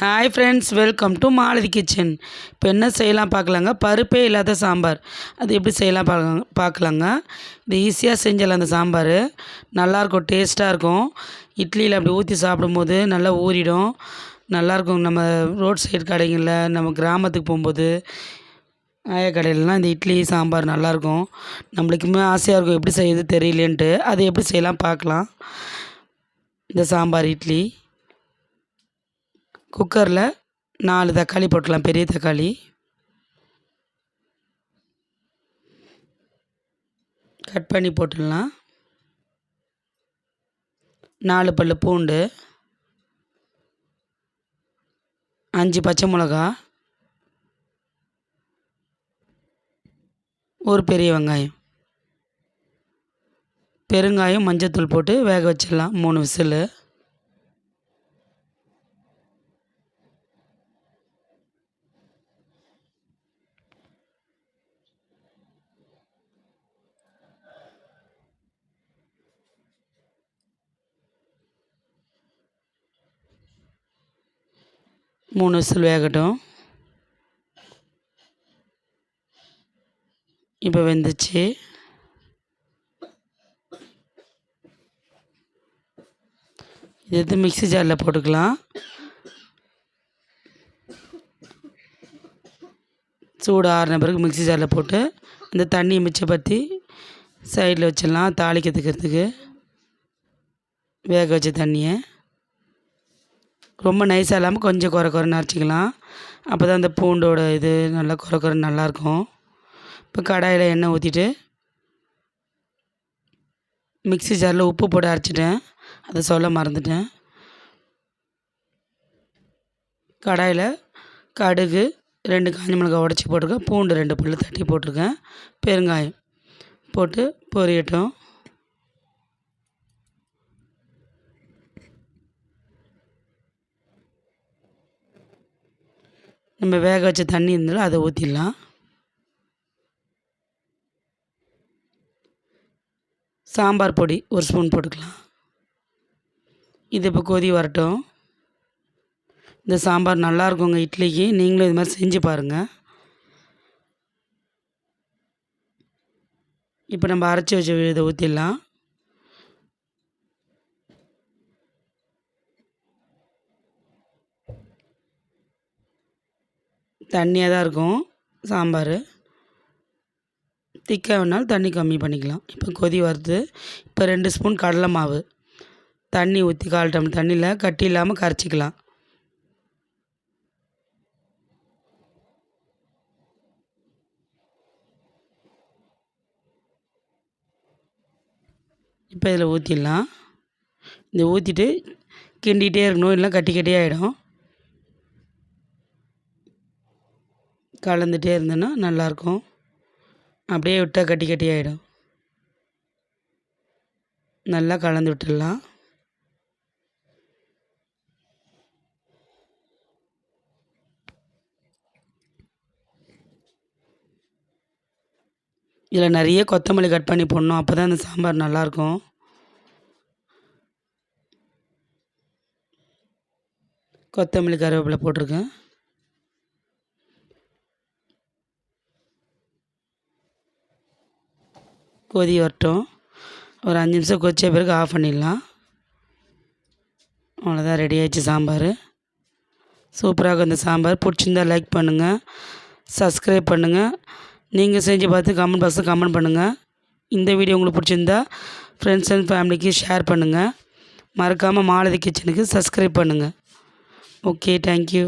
Hi friends welcome to Malathi kitchen இப்போ என்ன செய்யலாம் பார்க்கலாங்க? பருப்பே இல்லாத சாம்பார். அது எப்படி செய்யலாம் பார்க்க பார்க்கலாங்க? இது ஈஸியாக செஞ்சிடலாம் அந்த சாம்பார். நல்லாயிருக்கும் டேஸ்ட்டாக இருக்கும். இட்லியில் அப்படி ஊற்றி சாப்பிடும்போது நல்லா ஊறிடும். நல்லாயிருக்கும் நம்ம ரோட் சைடு கடைகளில் நம்ம கிராமத்துக்கு போகும்போது ஆய கடையிலலாம் இந்த இட்லி சாம்பார் நல்லாயிருக்கும். நம்மளுக்குமே ஆசையாக இருக்கும் எப்படி செய்யுது தெரியலேன்ட்டு. அதை எப்படி செய்யலாம் பார்க்கலாம். இந்த சாம்பார் இட்லி. குக்கரில் நாலு தக்காளி போட்டுக்கலாம் பெரிய தக்காளி. கட் பண்ணி போட்டுடலாம். நாலு பல் பூண்டு. அஞ்சு பச்சை மிளகா. ஒரு பெரிய வெங்காயம். பெருங்காயம் மஞ்சத்தூள் போட்டு வேக வச்சிடலாம் மூணு விசிலு. மூணு விசில் வேகட்டும் இப்போ வெந்துச்சு. இது வந்து மிக்ஸி ஜாரில் போட்டுக்கலாம். சூடு ஆறின பிறகு மிக்ஸி ஜாரில் போட்டு இந்த தண்ணியை மிச்சப்படுத்தி சைடில் வச்சிடலாம் தாளிக்கிறதுக்கிறதுக்கு வேக வச்ச தண்ணியை. ரொம்ப நைஸாக இல்லாமல் கொஞ்சம் குறை குறைன்னு அரைச்சிக்கலாம். அப்போ தான் அந்த பூண்டோட இது நல்லா குறை குறை நல்லாயிருக்கும் இப்போ கடாயில் எண்ணெய் ஊற்றிட்டு மிக்ஸி ஜாரில் உப்பு போட்டு அரைச்சிட்டேன். அதை சொல்ல மறந்துட்டேன். கடாயில் கடுகு ரெண்டு காஞ்ச மிளகாய் உடச்சி போட்டிருக்கேன். பூண்டு ரெண்டு புல் தட்டி போட்டிருக்கேன். பெருங்காயம் போட்டு பொரியட்டும். நம்ம வேக வச்ச தண்ணி இருந்தாலும் அதை ஊற்றிடலாம் சாம்பார் பொடி ஒரு ஸ்பூன் போட்டுக்கலாம். இது இப்போ கொதி வரட்டும். இந்த சாம்பார் நல்லா இருக்குங்க இட்லிக்கு. நீங்களும் இது மாதிரி செஞ்சு பாருங்கள் இப்போ நம்ம அரைச்சி வச்ச இதை ஊற்றிடலாம் தண்ணியாக தான் இருக்கும். சாம்பார். திக்காக வேணாலும் தண்ணி கம்மி பண்ணிக்கலாம். இப்போ கொதி வருது. இப்போ ரெண்டு ஸ்பூன் கடலை மாவு. தண்ணி ஊற்றி கால் டம்ளர் தண்ணியில் கட்டி இல்லாமல் கரைச்சிக்கலாம். இப்போ இதில் ஊற்றிடலாம் இந்த ஊற்றிட்டு கிண்டிகிட்டே இருக்கணும். இல்லை கட்டி கட்டியாக ஆகிடும் கலந்துகிட்டே இருந்தேன்னா நல்லாயிருக்கும். அப்படியே விட்டால் கட்டி கட்டி ஆகிடும் நல்லா கலந்து விட்டுடலாம். இதில் நிறைய கொத்தமல்லி கட் பண்ணி போடணும். அப்போ தான் இந்த சாம்பார் நல்லாயிருக்கும். கொத்தமல்லி கருவேப்பிலை போட்டிருக்கேன். கொதி வரட்டும். ஒரு அஞ்சு நிமிஷம் கொதிச்ச பிறகு ஆஃப் பண்ணிடலாம். அவ்வளோதான் ரெடி ஆயிடுச்சு சாம்பார். சூப்பராக இந்த சாம்பார். பிடிச்சிருந்தா லைக் பண்ணுங்கள் சப்ஸ்கிரைப் பண்ணுங்கள் நீங்கள் செஞ்சு பார்த்து கமெண்ட் பாக்ஸில் கமெண்ட் பண்ணுங்கள் இந்த வீடியோ உங்களுக்கு பிடிச்சிருந்தா ஃப்ரெண்ட்ஸ் அண்ட் ஃபேமிலிக்கு ஷேர் பண்ணுங்கள் மறக்காமல் மாலதி கிச்சனுக்கு சப்ஸ்கிரைப் பண்ணுங்கள் ஓகே தேங்க்யூ